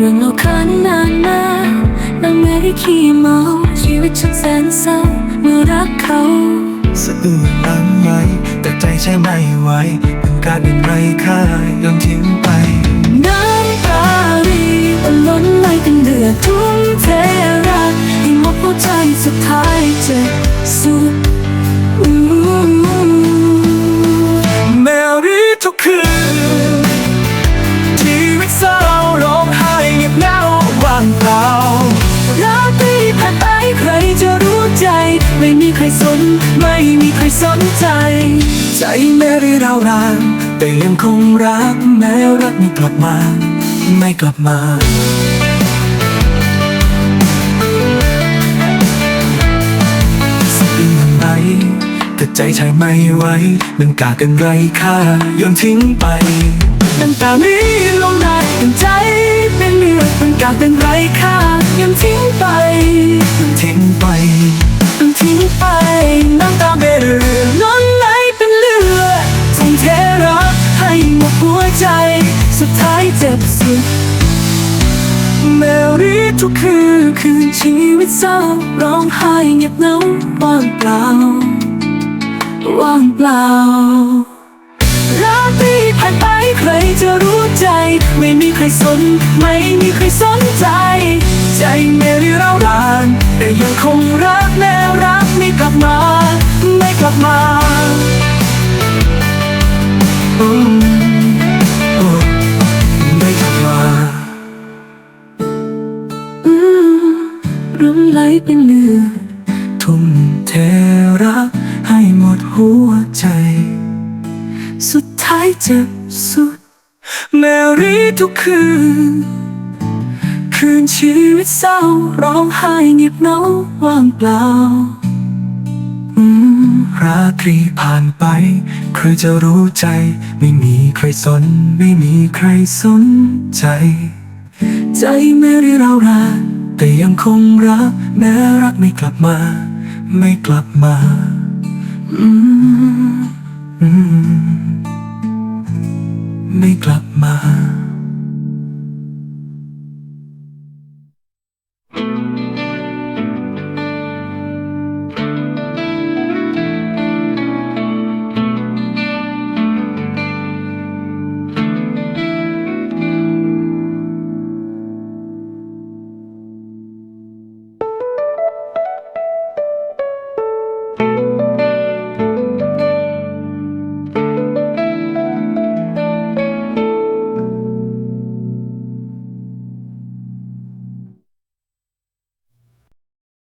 เรื่องเราคันนานมานั่งแม่ได้ขี้เมาชีวิตฉันแสนเศร้าเมื่อรักเขาสะอื้นตังไหมแต่ใจใช่ไม่ไหวเป็นการเป็นไรค่ายอมทิ้งไปน้ำตารีมันล้นไหลเป็นเดือดทุ่มเทรักให้หมดหัวใจสุดท้ายเจ็บสุด ไม่มีใครสน ไม่มีใครสนใจ ใจแม้ได้เรารางแต่ยังคงรักแม้รักไม่กลับมา ไม่กลับมาสะอื้นไหมแต่ใจใช้ไม่ไหวมันกากันไรค่าโยนทิ้งไปน้ำตานี้ลงได้เป็นใจเป็นเลือดเป็นกาเป็นไรค่ายังทิ้งไป สุดท้ายเจ็บสุดแมรีทุกคืนคืนชีวิตเศร้าร้องไห้เงียบเหงาว่างเปล่าว่างเปล่าราตรีผ่านไปใครจะรู้ใจ ไม่มีใครสน ไม่มีใครสนใจ ใจเมรีเรารานแต่ยังคงรักแน่รักไม่กลับมา ไม่กลับมาอื รุ่มไหลเป็นเลือดทุ่มเทรักให้หมดหัวใจ สุดท้ายเจ็บสุด แมรีทุกคืน คืนชีวิตเศร้าร้องไห้เงียบเหงาว่างเปล่าอืมราตรีผ่านไป ใครจะรู้ใจ ไม่มีใครสน ไม่มีใครสนใจ ใจไม่ได้เรารา แต่ยังคงรักแม้รักไม่กลับมา ไม่กลับมาอืมอืมไม่กลับมา